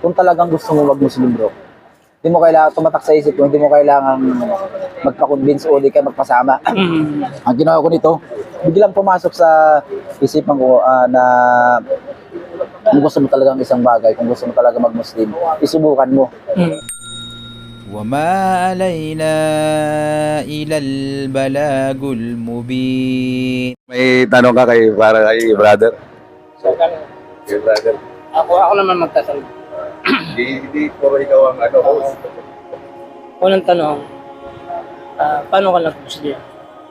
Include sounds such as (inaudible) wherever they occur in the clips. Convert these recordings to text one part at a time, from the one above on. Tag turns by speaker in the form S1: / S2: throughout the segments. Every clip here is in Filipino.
S1: kung talagang gusto mo mag-Muslim bro, hindi mo kailangan tumatak sa isip mo, hindi mo kailangan magpa-convince o di ka magpasama.
S2: Mm.
S1: Ang ginawa ko nito, biglang pumasok sa isipan ko ah, na kung gusto mo talagang isang bagay, kung gusto mo talaga mag-Muslim, isubukan mo.
S2: Mm.
S3: وما علينا إلى البلاغ المبين
S4: May tanong ka kay para kay brother. Kay brother.
S2: Ako, ako naman magtatanong.
S4: Hindi, hindi puro ikaw ang ano host.
S2: Unang tanong, ah, paano ka nag-Muslim?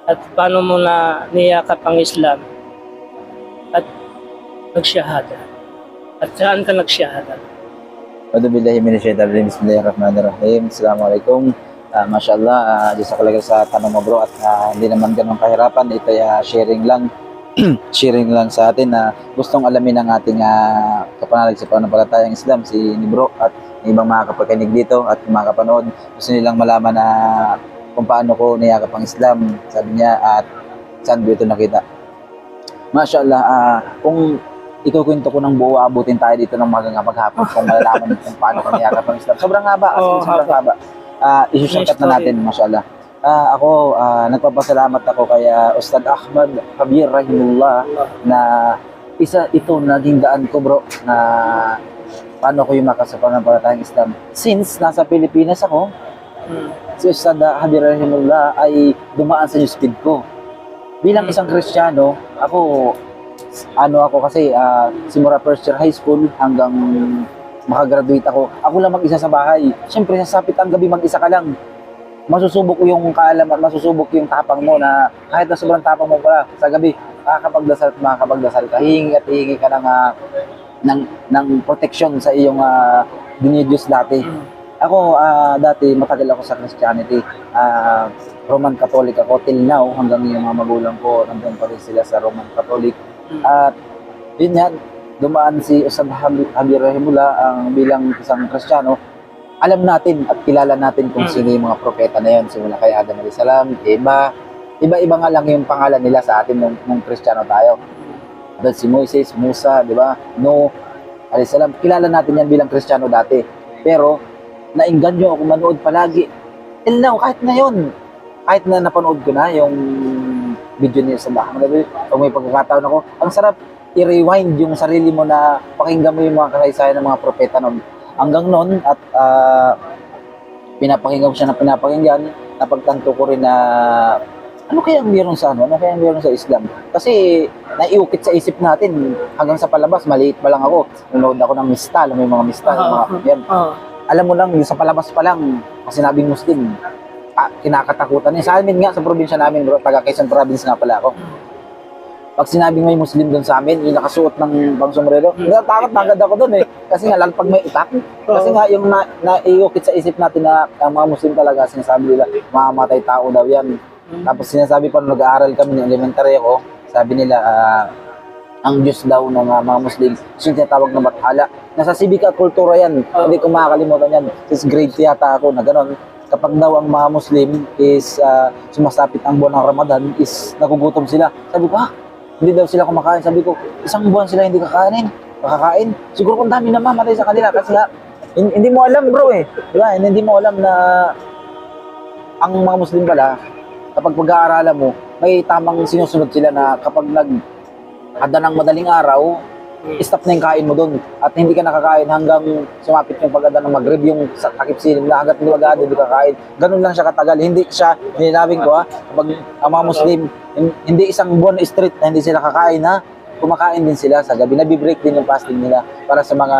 S2: At paano mo na niyakap ang Islam? At nagsyahada? At saan ka nagsyahada?
S1: A'udhu billahi minash shaitanir rajim. Bismillahirrahmanirrahim. Assalamualaikum. Uh, mashallah, uh, Diyos ako talaga sa tanong mo bro at ah, hindi naman ganun kahirapan. Ito ay ah, sharing lang. (clears throat) sharing lang sa atin na gustong alamin ng ating uh, kapanalig sa pananampalatayang Islam, si ni bro at ibang mga kapakinig dito at mga kapanood. Gusto nilang malaman na kung paano ko niyakap ang Islam, sabi niya, at saan ko ito nakita. Mashallah, ah, kung ikukwento ko ng buo, abutin tayo dito ng magang maghapon kung malalaman kung paano kami yakap ang Islam. Sobrang haba, as
S2: Oo,
S1: sobrang
S2: haba.
S1: haba. Ah, isusunkat
S2: May
S1: na natin, mashallah. Ah, ako, ah, nagpapasalamat ako kay ah, Ustad Ahmad Kabir Rahimullah na isa ito naging daan ko bro na paano ko yung sa pananampalatayang Islam. Since nasa Pilipinas ako,
S2: Mm.
S1: si Ustad Habir Rahimullah ay dumaan sa newsfeed ko. Bilang isang Kristiyano, ako, ano ako kasi, ah, simula first year high school hanggang makagraduate ako, ako lang mag-isa sa bahay. Siyempre, sasapit ang gabi mag-isa ka lang. Masusubok yung kaalaman, masusubok yung tapang mo na kahit na sobrang tapang mo pala sa gabi, makakapagdasal at makakapagdasal ka. Hihingi at hihingi ka ng, ah, ng, ng protection sa iyong uh, dinidiyos dati.
S2: Mm.
S1: Ako, ah, dati matagal ako sa Christianity. Ah, Roman Catholic ako till now hanggang yung mga magulang ko nandun pa rin sila sa Roman Catholic.
S2: Mm.
S1: At yun yan, dumaan si Ustad Hab- Javier Rahimullah ang bilang isang Kristiyano. Alam natin at kilala natin kung
S2: Mm.
S1: sino yung mga propeta na yun. Simula kay Adam alayhi salam, iba, iba-iba nga lang yung pangalan nila sa atin nung, nung Kristiyano tayo. Dahil si Moises, Musa, di ba? No, alayhi salam. Kilala natin yan bilang Kristiyano dati. Pero, nainganyo ako manood palagi. Till now, kahit ngayon, kahit na napanood ko na yung video niya sa Muhammad Nabi, kung may pagkakataon ako, ang sarap i-rewind yung sarili mo na pakinggan mo yung mga kasaysayan ng mga propeta noon. Hanggang noon, at ah, pinapakinggan ko siya na pinapakinggan, napagtanto ko rin na ano kaya ang meron sa ano? Ano kaya ang meron sa Islam? Kasi naiukit sa isip natin hanggang sa palabas, maliit pa lang ako. Nanood ako ng mista, alam mo yung mga mista, yung mga, yan,
S2: Oh.
S1: alam mo lang, yung sa palabas pa lang, kasi sinabing Muslim, ah, kinakatakutan niya. Sa amin nga, sa probinsya namin, bro, taga Quezon province nga pala ako. Pag sinabing may Muslim doon sa amin, yung nakasuot ng bang sombrero, natatakot na agad ako doon eh. Kasi nga, lalo pag may itak, kasi nga yung na, naiukit sa isip natin na ang mga Muslim talaga, sinasabi nila, mamamatay tao daw yan.
S2: Mm.
S1: Tapos sinasabi pa nung nag-aaral kami ng elementary ako, sabi nila, ah, ang Diyos daw ng ah, mga Muslim, yung tinatawag na bathala. Nasa at kultura yan, hindi ko makakalimutan yan. Since grade 3 yata ako na gano'n, kapag daw ang mga Muslim is ah, sumasapit ang buwan ng Ramadan, is nagugutom sila. Sabi ko, ha? Hindi daw sila kumakain. Sabi ko, isang buwan sila hindi kakainin. Makakain. Siguro kung dami na mamatay sa kanila kasi hin- hindi mo alam bro eh. Di ba? Hindi mo alam na ang mga Muslim pala, kapag pag-aaralan mo, may tamang sinusunod sila na kapag nag ng madaling araw, stop na yung kain mo doon. At hindi ka nakakain hanggang sumapit yung pag-ada ng mag yung takip silim na hanggat hindi agad hindi ka kain. Ganun lang siya katagal. Hindi siya, ninabing ko ha, kapag ang mga Muslim, hin- hindi isang buwan street na hindi sila kakain ha, kumakain din sila sa gabi. Nabibreak din yung fasting nila para sa mga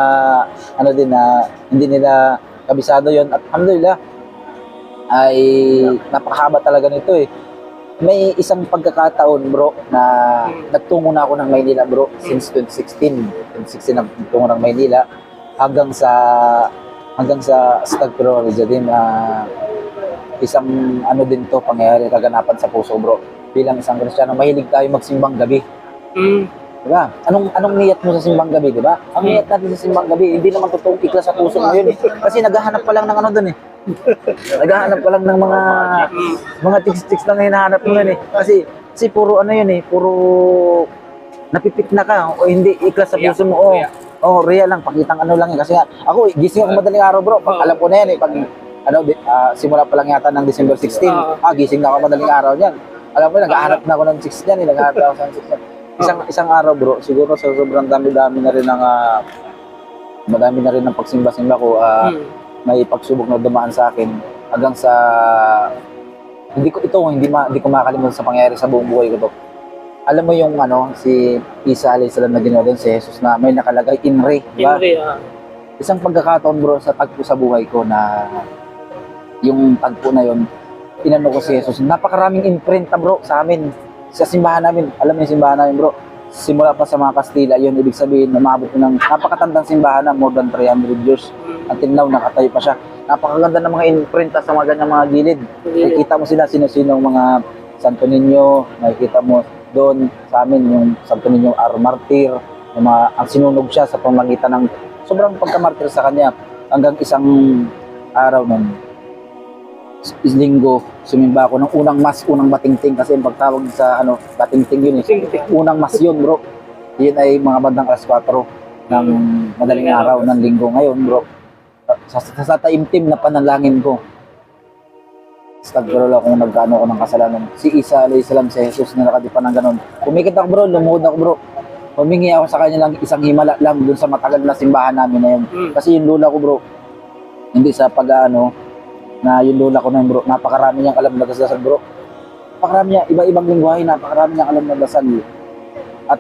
S1: ano din na hindi nila kabisado yon At alhamdulillah, ay napakahaba talaga nito eh. May isang pagkakataon bro na nagtungo na ako ng Maynila bro since 2016. 2016 nagtungo ng Maynila hanggang sa hanggang sa Stagpro din na isang ano din to pangyayari kaganapan sa puso bro. Bilang isang Kristiyano, mahilig tayo magsimbang gabi.
S2: Mm.
S1: Diba? Anong anong niyat mo sa simbang gabi, di ba? Ang niyat natin sa simbang gabi, hindi naman totoong ikla sa puso mo yun eh. Kasi naghahanap pa lang ng ano doon eh. Naghahanap pa lang ng mga mga tiks-tiks lang hinahanap mo yun eh. Kasi kasi puro ano yun eh, puro napipit na ka o hindi ikla sa puso mo. Oh, Oh, real lang, pakitang ano lang yun. Kasi nga, ako, eh, gising ako madaling araw bro. Pag
S2: Oo.
S1: alam ko na yan eh, pag, ano, ah, simula pa lang yata ng December 16,
S2: Oo.
S1: ah, gising na ako madaling araw niyan. Alam mo, nag-aharap na ako ng 6 niyan, eh, nag-aharap na ako ng 6 niyan. Isang, isang araw bro, siguro sa sobrang dami-dami na rin ng, ah, madami na rin ng pagsimba-simba ko, ah,
S2: Mm.
S1: May pagsubok na dumaan sa akin hanggang sa hindi ko ito hindi ma, hindi ko makakalimutan sa pangyayari sa buong buhay ko to. Alam mo yung ano si Isa alayhis salam na ginawa doon si Jesus na may nakalagay inre, di ba?
S2: Henry, ah.
S1: Isang pagkakataon bro sa tagpo sa buhay ko na yung tagpo na yon inano ko si Jesus. Napakaraming imprenta bro sa amin sa simbahan namin. Alam mo yung simbahan namin bro. Simula pa sa mga Kastila, yun ibig sabihin umabot ng napakatandang simbahan na more than 300 years. Until now, nakatayo pa siya. Napakaganda ng mga imprinta sa mga ganyang mga gilid. Nakikita mo sila sino-sino mga Santo Niño, nakikita mo doon sa amin yung Santo Niño Ar Martir, yung mga, ang sinunog siya sa pamagitan ng sobrang pagkamartir sa kanya hanggang isang araw nun linggo, sumimba ako ng unang mas, unang batingting kasi yung pagtawag sa ano, batingting yun eh. Unang mas yun bro. Yun ay mga bandang alas 4 ng madaling araw ng linggo ngayon bro. Sa, sa, sa taimtim na panalangin ko, Stagkarol akong nagkano ako ng kasalanan. Si Isa alayhis salam si Jesus na nakadipa ng ganun. Kumikit ako bro, lumuhod ako bro. Humingi ako sa kanya lang isang himala lang dun sa matagal na simbahan namin na yun.
S2: Mm.
S1: Kasi yung lula ko bro, hindi sa pag-ano, na yung lula ko na bro, napakarami niyang alam na dasal bro. Napakarami niya, iba-ibang lingwahe, napakarami niyang alam na dasal. At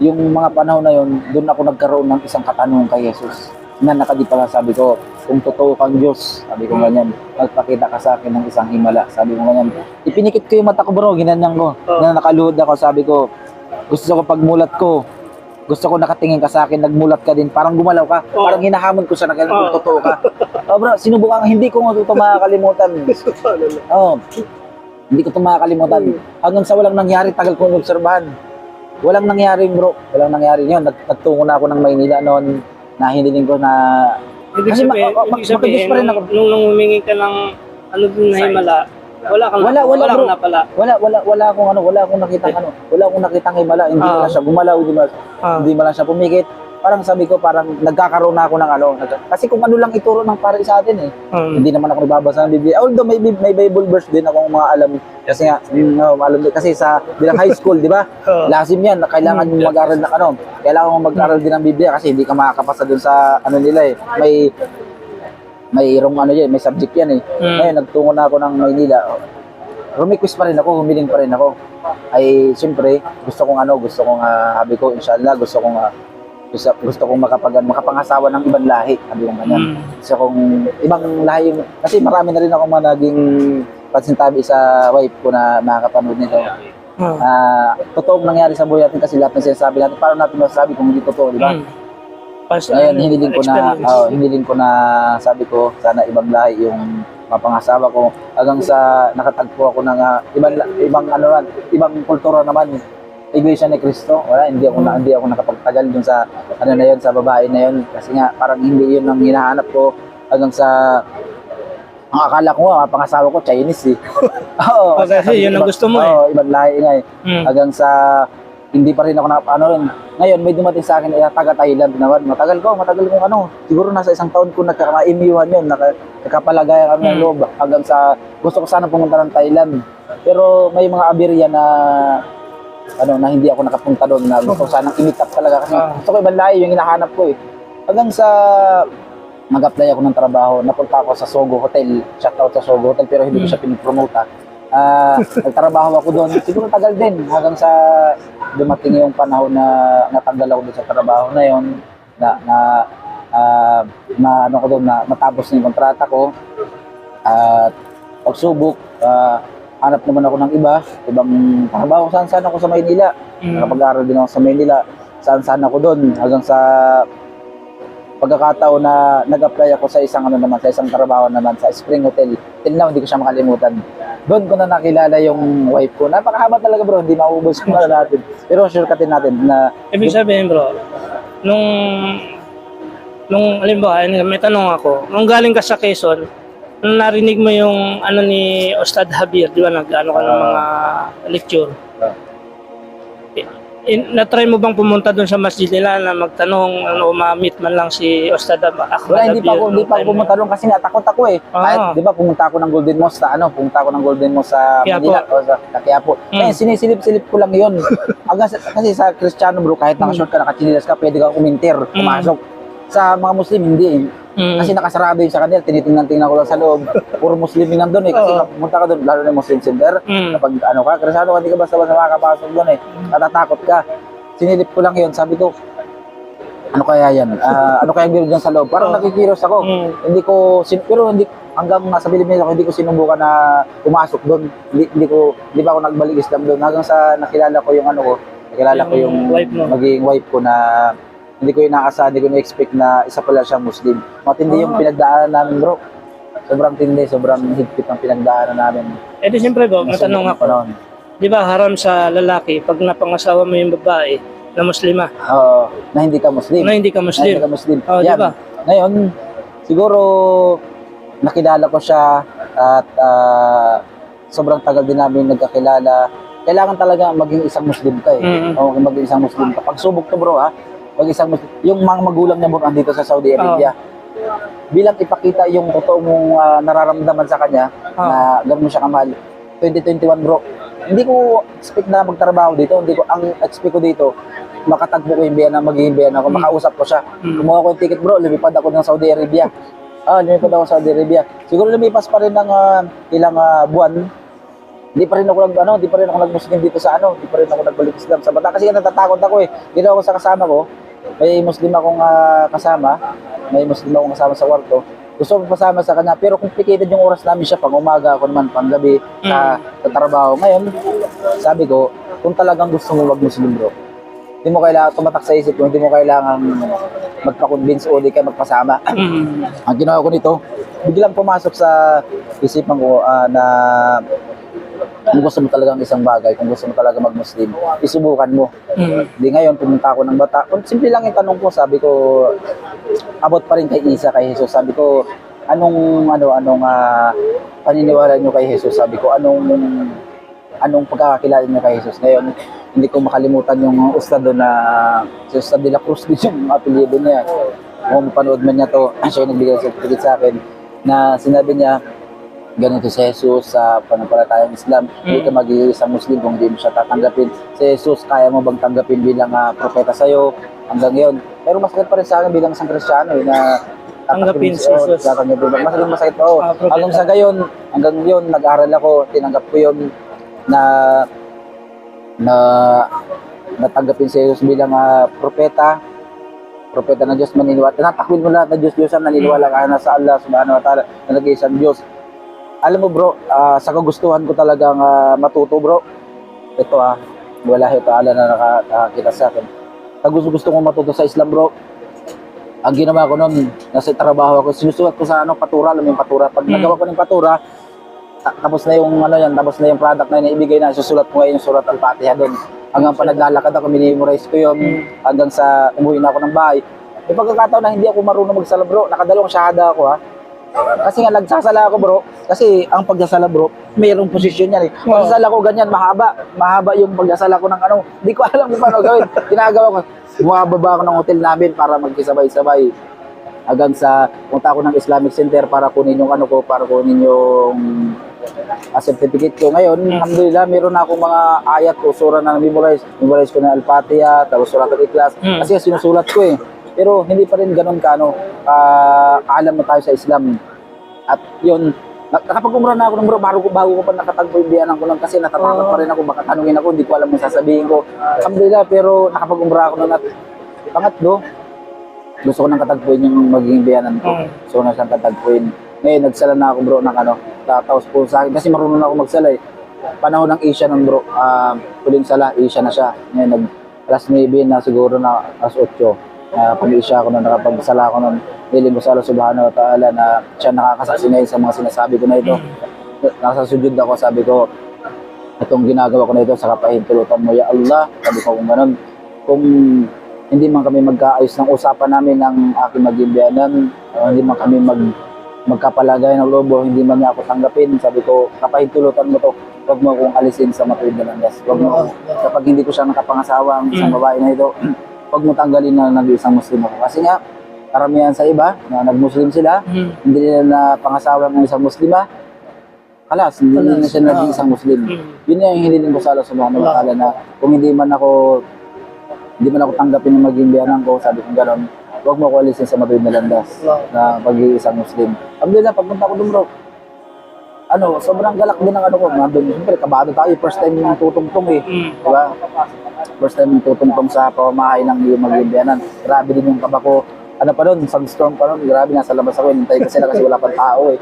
S1: yung mga panahon na yun, doon ako nagkaroon ng isang katanungan kay Jesus. Na nakadipa lang sabi ko, kung totoo kang Diyos, sabi ko ganyan, magpakita ka sa akin ng isang himala. Sabi ko ganyan, ipinikit ko yung mata ko bro, ginanyan ko.
S2: Oh.
S1: Na nakaluhod ako, sabi ko, gusto ko pagmulat ko, gusto ko nakatingin ka sa akin, nagmulat ka din, parang gumalaw ka,
S2: Oh.
S1: parang hinahamon ko sa nakailan kung
S2: Oh.
S1: totoo ka. Oh bro, sinubukan, hindi ko nga ito makakalimutan. (laughs) Oh, hindi ko ito makakalimutan. Hanggang sa walang nangyari, tagal kong obserbahan. Walang nangyari bro, walang nangyari yun. Nag, nagtungo na ako ng Maynila noon, na hiniling ko na
S2: Ibig
S1: Kasi ma-
S2: sabihin,
S1: ma- ma-
S2: ibig sabihin
S1: pa rin ako.
S2: nung, nung humingi ka ng ano din na himala, wala kang
S1: Wala, wala,
S2: wala
S1: bro.
S2: kang napala.
S1: wala wala wala akong ano, wala akong nakitang ano, wala akong nakitang himala, hindi lang siya gumalaw, hindi mo,
S2: Ah.
S1: hindi lang siya pumikit. Parang sabi ko, parang nagkakaroon na ako ng ano. Kasi kung ano lang ituro ng pare sa atin eh.
S2: Um,
S1: Hindi naman ako nagbabasa ng Biblia. Although may, may Bible verse din akong mga alam. Kasi nga, mm, no, alam din. Kasi sa bilang high school, di ba? (laughs)
S2: oh,
S1: Lasim yan. na Kailangan mo mag-aral ng ano. Kailangan mo mag-aral din ng Biblia kasi hindi ka makakapasa dun sa ano nila eh. May mayroong ano yan, may subject yan eh.
S2: Mm.
S1: Ngayon, nagtungo na ako ng Maynila. Rumiquest pa rin ako, humiling pa rin ako. Ay, siyempre, gusto kong ano, gusto kong, ah, sabi ko, inshallah, gusto kong, ah, gusto, gusto kong makapag, makapangasawa ng ibang lahi. Sabi ko ganyan.
S2: mm,
S1: Gusto kong, ibang lahi, kasi marami na rin ako mga naging pansintabi sa wife ko na makakapanood nito.
S2: oh,
S1: Ah, totoong nangyari sa buhay natin kasi lahat ng sinasabi natin, paano natin masasabi kung hindi totoo, di ba?
S2: mm. Pas,
S1: Ngayon, hiniling ko na, oh, hiniling ko na, sabi ko, sana ibang lahi yung mapangasawa ko hanggang sa nakatagpo ako ng ah, ibang, ibang ano ibang kultura naman. Iglesia ni Cristo, wala, hindi ako, na, hindi ako nakapagtagal dun sa, ano na yun, sa babae na yun. Kasi nga, parang hindi yun ang hinahanap ko hanggang sa, ang akala ko nga, mapangasawa ko, Chinese eh. (laughs) Oo.
S2: Oh, kasi yun ang gusto mo eh.
S1: Oo, ibang lahi nga eh
S2: Mm.
S1: hanggang sa hindi pa rin ako na ano rin. Ngayon may dumating sa akin eh, taga Thailand naman. Matagal ko, matagal kong ano. Siguro nasa isang taon ko nagkaka-MUhan yun. Naka, nakapalagayan kami ng
S2: Hmm.
S1: loob hanggang sa gusto ko sana pumunta ng Thailand. Pero may mga aberya na ano na hindi ako nakapunta doon na gusto ko (laughs) sanang i-meet up talaga kasi
S2: Ah.
S1: gusto ko ibang lahi yung hinahanap ko eh. Hanggang sa mag-apply ako ng trabaho, napunta ako sa Sogo Hotel. Shout out sa Sogo Hotel pero hindi ko siya pinipromote Ah, nagtrabaho ako doon. Siguro tagal din hanggang sa dumating yung panahon na natanggal ako doon sa trabaho na yon na na ah, na ano ko doon na matapos na yung kontrata ko. At pagsubok ah, hanap naman ako ng iba ibang trabaho. Saan saan ako sa Maynila?
S2: Mm.
S1: nakapag-aral din ako sa Maynila. Saan saan ako doon? Hanggang sa pagkakataon na nag-apply ako sa isang ano naman sa isang trabaho naman sa Spring Hotel till now hindi ko siya makalimutan. Doon ko na nakilala yung wife ko. Napakahaba talaga bro. Hindi mauubos yung ano natin. Pero sure katin natin na
S2: Ibig sabihin bro, nung nung halimbawa, ayun, may tanong ako, nung galing ka sa Quezon, nung narinig mo yung ano ni Ustad Javier, di ba nag ano ka ng mga lecture.
S1: Ah.
S2: Eh, in, na-try mo bang pumunta doon sa masjid nila na magtanong, ano, ma-meet man lang si Ustad Ahmad
S1: Wala, hindi pa ako, hindi
S2: nung
S1: pa ako pumunta doon kasi nga takot ako eh.
S2: Ah.
S1: Kahit, di ba, pumunta ako ng Golden Mosque sa ano, pumunta ako ng Golden Mosque sa
S2: Quiapo.
S1: Manila o sa, Quiapo.
S2: Mm.
S1: Kaya sinisilip-silip ko lang yun. (laughs) Hanggang sa, kasi sa Kristiyano bro, kahit nakashort ka, nakachinilas ka, pwede kang umintir,
S2: Mm.
S1: Sa mga Muslim, hindi eh.
S2: Mm.
S1: Kasi nakasarado yun sa kanila, tinitingnan-tingnan ko lang sa loob. Puro Muslim yung nandun eh. Kasi
S2: Oo.
S1: pumunta ka doon, lalo na yung Muslim center,
S2: Mm.
S1: kapag ano ka, Kristiyano ka, hindi ka basta-basta makakapasok doon eh. Natatakot ka. Sinilip ko lang yun, sabi ko, ano kaya yan? Ah, ano kaya meron dyan sa loob? Parang
S2: Oo.
S1: nakikiros ako.
S2: Mm.
S1: Hindi ko, sin- pero hindi, hanggang nasa Pilipinas ako, hindi ko sinubukan na pumasok doon. Hindi, hindi ko, hindi pa ako nagbalik Islam doon. Hanggang sa nakilala ko yung ano ko, nakilala ko yung
S2: Yung wife mo.
S1: magiging wife ko na hindi ko inaasahan, hindi ko na-expect na isa pala siyang Muslim. Matindi yung
S2: Ah.
S1: pinagdaanan namin bro. Sobrang tindi, sobrang higpit ng pinagdaanan namin.
S2: Eh di siyempre bro, matanong ako.
S1: Panahon.
S2: Di ba haram sa lalaki pag napangasawa mo yung babae na muslima,
S1: Oo, na hindi ka Muslim.
S2: na hindi ka
S1: Na
S2: muslim?
S1: hindi ka Muslim.
S2: Oh, di ba?
S1: Ngayon, siguro nakilala ko siya at ah, sobrang tagal din namin nagkakilala. Kailangan talaga maging isang Muslim ka eh.
S2: Mm.
S1: O maging isang Muslim ka. Pag subok to bro ha, mag isang. Yung mga magulang niya bro andito sa Saudi Arabia. Bilang ipakita yung totoo mong ah, nararamdaman sa kanya
S2: Ah.
S1: na gano'n siya kamahal. 2021 bro. Hindi ko expect na magtrabaho dito. Hindi ko ang expect ko dito makatagpo ko yung biyan na magiging biyan ako,
S2: Mm.
S1: makausap ko siya.
S2: Mm.
S1: Kumuha ko yung ticket bro, lumipad ako ng Saudi Arabia. Ah, lumipad ako sa Saudi Arabia. Siguro lumipas pa rin ng ah, ilang ah, buwan. Hindi pa rin ako nag ano, hindi pa rin ako nagmuslim dito sa ano, hindi pa rin ako nagbalik Islam sa bata kasi natatakot ako eh. Dito ako sa kasama ko, may Muslim akong ah, kasama, may Muslim akong kasama sa kwarto. Gusto ko pasama sa kanya, pero complicated yung oras namin siya pang umaga, ako naman pang gabi sa, sa trabaho. Ngayon, sabi ko, kung talagang gusto mo mag-Muslim bro, hindi mo kailangan tumatak sa isip mo, hindi mo kailangan magpa-convince o di ka magpasama.
S2: Mm.
S1: Ang ginawa ko nito, biglang pumasok sa isipan ko ah, na kung gusto mo talagang isang bagay, kung gusto mo talaga mag-Muslim, isubukan mo.
S2: Mm.
S1: Di ngayon, pumunta ako ng bata. Kung simple lang yung tanong ko, sabi ko, abot pa rin kay Isa, kay Jesus. Sabi ko, anong, ano, anong ah, paniniwala nyo kay Jesus? Sabi ko, anong, anong pagkakakilala nyo kay Jesus? Ngayon, hindi ko makalimutan yung ustad doon na si Ustad de la Cruz din (laughs) yung apelyido niya. Kung mapanood man niya to, (clears throat) siya yung nagbigay sa akin, na sinabi niya, ganito si Jesus sa panampalatayang Islam, hindi ka magiging isang Muslim kung hindi mo siya tatanggapin. Si Jesus, kaya mo bang tanggapin bilang ah, propeta sa'yo hanggang ngayon? Pero masakit pa rin sa akin bilang isang Kristiyano eh, na
S2: Tanggapin si Jesus.
S1: tatanggapin. Masakit masakit pa. Oh.
S2: Ah, propeta.
S1: hanggang sa gayon, hanggang yun, nag-aral ako, tinanggap ko yun na na natanggapin si Jesus bilang ah, propeta propeta ng Diyos maniniwala. Tinatakwil mo lahat na Diyos Diyos ang naniniwala ka na sa Allah subhanahu wa ta'ala na nag-iisang Diyos. Alam mo bro, ah, sa kagustuhan ko talagang ah, matuto bro. Ito ah, wala ito ala na naka- nakakita sa akin. Sa gusto gusto ko matuto sa Islam bro. Ang ginawa ko noon, nasa trabaho ako, sinusulat ko sa ano, patura, alam yung patura. Pag
S2: Mm.
S1: nagawa ko ng patura, ta- tapos na yung ano yan, tapos na yung product na ibigay na, susulat ko ngayon yung surat al-Fatiha doon. Hanggang pa naglalakad ako, minimorize ko yun, hanggang sa umuwi na ako ng bahay. May pagkakataon na hindi ako marunong magsala bro, nakadalawang shahada ako ha. Kasi nga nagsasala ako bro, kasi ang pagsasala bro, mayroong posisyon yan eh. Pagsasala ko ganyan, mahaba, mahaba yung pagsasala ko ng ano, hindi ko (laughs) alam kung paano gawin. Ginagawa ko, bumababa ako ng hotel namin para magkisabay-sabay hanggang sa punta ako ng Islamic Center para kunin yung ano ko, para kunin yung ah, certificate ko. Ngayon, alhamdulillah, meron na akong mga ayat o sura na memorize. Memorize ko na Al-Fatiha, tapos surat al-Ikhlas.
S2: Mm.
S1: Kasi sinusulat ko eh. Pero hindi pa rin ganun ka, ano, ah, alam mo tayo sa Islam. At yun, nak- nakapag-umrah na ako ng bro, bago, ko- bago ko pa nakatagpo yung biyanan ko lang kasi natatakot pa rin ako, baka tanungin ako, hindi ko alam yung sasabihin ko. Alhamdulillah, pero nakapag-umrah ako nun at pangatlo, gusto ko nang katagpuin yung magiging biyanan ko.
S2: Mm.
S1: So, na siyang katagpuin. Ngayon, nagsala na ako bro ng ano, tataos po sa akin kasi marunong na ako magsala eh. Panahon ng Asia nun bro, ah, huling sala, Asia na siya. Ngayon, nag alas 9 na siguro na alas 8. Uh, pag-isya ako nun, nakapagsala ako nun, hiling ko sa Allah subhanahu wa ta'ala na siya nakakasaksi ngayon sa mga sinasabi ko na ito. Nasa sujud ako, sabi ko, itong ginagawa ko na ito sa kapahintulutan mo, Ya Allah, sabi ko kung ganun, kung hindi man kami magkaayos ng usapan namin ng aking maging biyanan, uh, hindi man kami mag magkapalagay ng lobo, hindi man niya ako tanggapin. Sabi ko, kapahintulutan mo to, huwag mo akong alisin sa matuwid na landas. Huwag mo, kapag hindi ko siya nakapangasawa ang isang
S2: Mm.
S1: babae na ito, huwag mo tanggalin na nag-isang Muslim ako. Kasi nga, karamihan sa iba, na nag-Muslim sila,
S2: Mm.
S1: hindi nila na pangasawa ng isang Muslima, kalas, hindi
S2: Kalas.
S1: na siya naging isang Muslim.
S2: Mm.
S1: Yun yung hiniling ko sa Allah subhanahu wa ta'ala na kung hindi man ako hindi man ako tanggapin ng maging biyanan ko, sabi ko gano'n, huwag mo ko alisin sa matuwid na landas na pag-iisang Muslim. Alhamdulillah, pagpunta ko bro, ano, sobrang galak din ang ano ko. Nandun, siyempre, kabado tayo. First time yung tutungtong eh.
S2: Mm.
S1: Diba? First time yung tutungtong sa pamamahay ng iyong maging biyanan. Grabe din yung kaba ko. Ano pa nun, sunstorm pa nun. Grabe, nasa labas ako. Hintay ko sila kasi wala pang tao eh.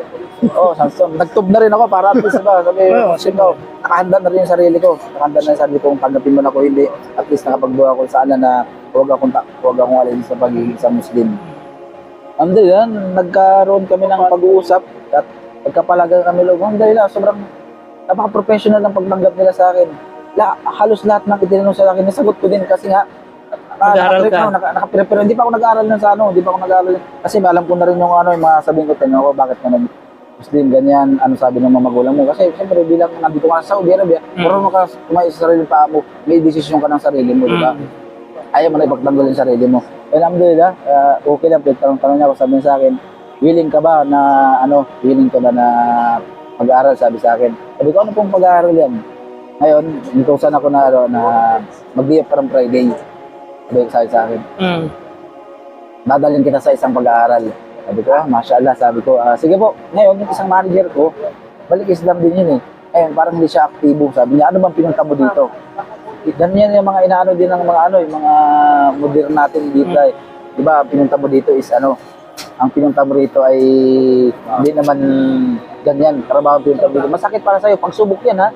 S1: Oo, oh, sunstorm. Nagtub na rin ako para at least ba, sabi,
S2: Oo,
S1: sino, nakahanda na rin yung sarili ko. Nakahanda na yung sarili ko kung tanggapin man ako hindi. At least nakapagbuha ko sa ala na huwag akong, huwag akong alin sa pagiging isang Muslim. Alhamdulillah, nagkaroon kami ng pag-uusap at nagkapalaga kami loob. Alhamdulillah, sobrang napaka-professional ng pagtanggap nila sa akin. La, halos lahat ng itinanong sa akin, nasagot ko din kasi nga ah,
S2: Nag-aaral ka?
S1: Naka, hindi pa ako nag-aaral nun sa ano, hindi pa ako nag-aaral. Kasi alam ko na rin yung ano, yung mga sabihin ko, tanong ako, bakit ka nag Muslim, ganyan, ano sabi ng mga magulang mo. Kasi siyempre bilang nandito ka sa Saudi Arabia,
S2: Mm.
S1: marunong ka kumain sa sarili pa mo, may desisyon ka ng sarili mo, di ba?
S2: Mm.
S1: ayaw mo na ipagtanggol yung sarili mo. Alhamdulillah, uh, okay lang. Tanong-tanong niya ako, sabi sa akin, willing ka ba na, ano, willing ka ba na mag-aaral, sabi sa akin. Sabi ko, ano pong pag-aaral yan? Ngayon, nitusan ako na, ano, na mag-diap ka ng Friday. Sabi ko sa akin,
S2: Mm.
S1: dadalhin kita sa isang pag-aaral. Sabi ko, ah, mashallah, sabi ko, ah, sige po, ngayon, yung isang manager ko, balik Islam din yun eh. Ayun, parang hindi siya aktibo. Sabi niya, ano bang pinunta mo dito? Ganyan yung mga inaano din ng mga ano, yung mga modern natin dito eh. Di ba, pinunta mo dito is ano, ang pinunta mo rito ay hindi naman ganyan, trabaho ang pinunta mo dito. Masakit para sa'yo, pagsubok yan ha.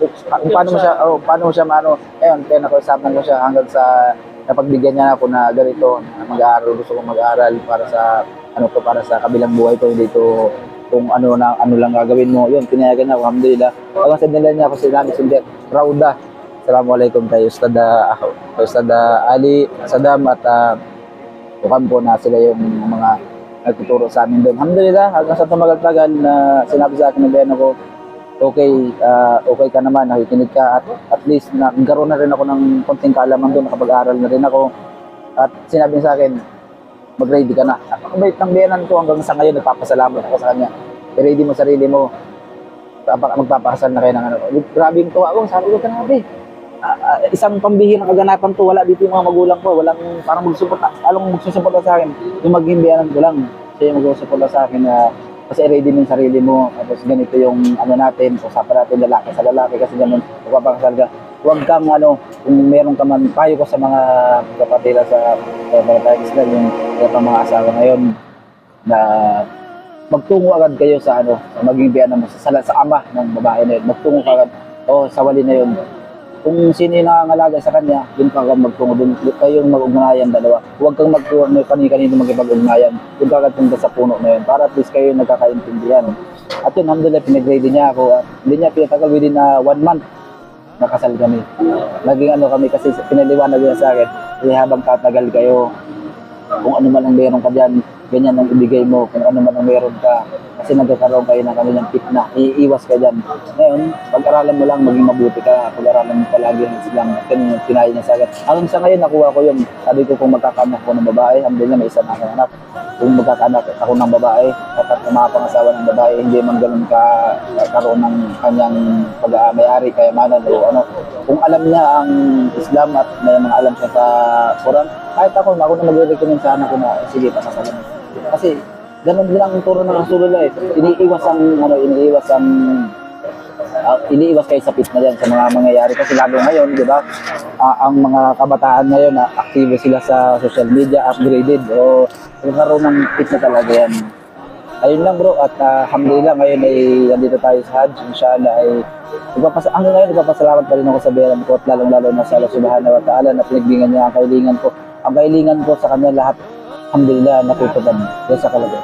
S1: Kung paano mo siya, oh, paano mo siya maano, ayun, kaya nakausapan ko siya hanggang sa napagbigyan niya ako na ganito, na mag-aaral, gusto kong mag-aaral para sa, ano to, para sa kabilang buhay ko, hindi to kung ano na ano lang gagawin mo. Yun, pinayagan na ako, alhamdulillah. Hanggang sa nila niya ako sinabi, sundi, Rauda. Assalamualaikum kay Ustad ah, ako, kay Ustad ah, Ali, Sadam at uh, po na sila yung mga nagtuturo sa amin doon. Alhamdulillah, hanggang sa tumagal-tagal na sinabi sa akin ng Beno ko, okay, ah, okay ka naman, nakikinig ka at at least na, nagkaroon na rin ako ng konting kaalaman doon, nakapag-aral na rin ako. At sinabi sa akin, mag-ready ka na. At ang bait ng biyanan ko hanggang sa ngayon, nagpapasalamat ako sa kanya. I-ready mo sarili mo. Papa- Magpapakasal na kayo ng ano. Grabe yung tuwa ko. Sabi ko, grabe. Ah, isang pambihirang kaganapan to. Wala dito yung mga magulang ko. Walang parang magsuporta. Along magsusuporta sa akin. Yung maging biyanan ko lang. Siya yung magsusuporta sa akin na kasi i-ready mo yung sarili mo. Tapos ganito yung ano natin. Usapan natin lalaki sa lalaki. Kasi ganun. Magpapakasal ka. Huwag kang ano, kung meron ka man, payo ko sa mga kapatila sa sa Baratay Islam, yung pa mga asawa ngayon, na magtungo agad kayo sa ano, sa maging biyanan mo, sa, sa ama ng babae na yun. Magtungo ka agad, o sa wali na yun. Kung sino yung nangangalaga sa kanya, yun ka agad magtungo dun. Kayong mag-ugnayan dalawa. Huwag kang magtungo na kani-kanino magkipag-ugnayan. Yun ka agad punta sa puno na yun. Para at least kayo nagkakaintindihan. At yun, alhamdulillah, pinag-ready niya ako. At hindi niya pinatagal within uh, one month nakasal kami. Naging ano kami kasi pinaliwanag niya sa akin, eh, habang tatagal kayo, kung ano man ang meron ka dyan, ganyan ang ibigay mo, kung ano man ang meron ka, kasi nagkakaroon kayo ng kanilang fitna, iiwas ka dyan. Ngayon, pag-aralan mo lang, maging mabuti ka, pag-aralan mo palagi ang yung pinaya niya sa akin. Hanggang sa ngayon, nakuha ko yun. Sabi ko kung magkakanak ko ng babae, alhamdulillah may isa na akong anak. Kung magkakanak ako ng babae, dapat ng mga pangasawa ng babae, hindi man ganun ka karoon ng kanyang pag-amayari, kayamanan o ano. Kung alam niya ang Islam at may mga alam siya sa Quran, kahit ako, ako na magre-recommend sa anak ko na, sige, pakasalan mo. Kasi, ganun din ang turo ng Rasulullah eh. Iniiwas ang, ano, iniiwas ang, ah, iniiwas kayo sa fitna dyan sa mga mangyayari. Kasi lalo ngayon, di ba, ah, ang mga kabataan ngayon, na aktibo sila sa social media, upgraded, o nagkaroon ng fitna talaga yan. Ayun lang bro, at ah, alhamdulillah ngayon ay nandito tayo sa Hajj. Inshallah ay Nagpapas hanggang ngayon, nagpapasalamat pa rin ako sa biyaran ko at lalong-lalo na sa Allah subhanahu wa ta'ala na pinagbingan niya ang kailingan ko. Ang kailingan ko sa kanya lahat, alhamdulillah, natutupad. Yan sa kalagay.